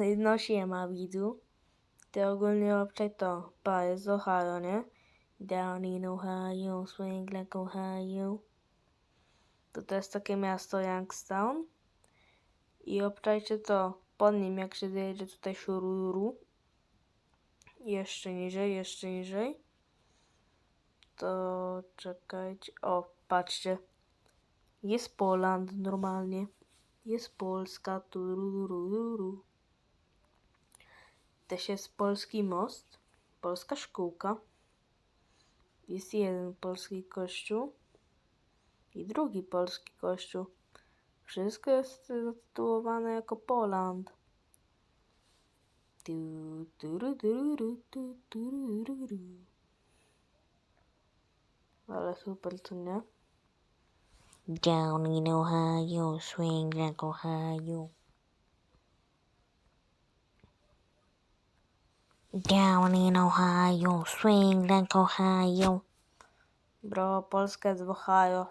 No siema widzu. Ty ogólnie obczaj to. Jest z Ohio, nie? Down in Ohio, swing like Ohio. To to jest takie miasto Youngstown. I obczajcie to. Po nim jak się dojedzie tutaj Shururu. Jeszcze niżej, jeszcze niżej. To czekajcie. O, patrzcie. Jest Poland normalnie. Jest Polska. Turururu. Też jest polski most. Polska szkółka. Jest jeden polski kościół. I drugi polski kościół. Wszystko jest zatytułowane jako Poland. Ale super, co nie? Down in Ohio, swing like Ohio. Down in Ohio, swing like Ohio. Bro, Polska w Ohio.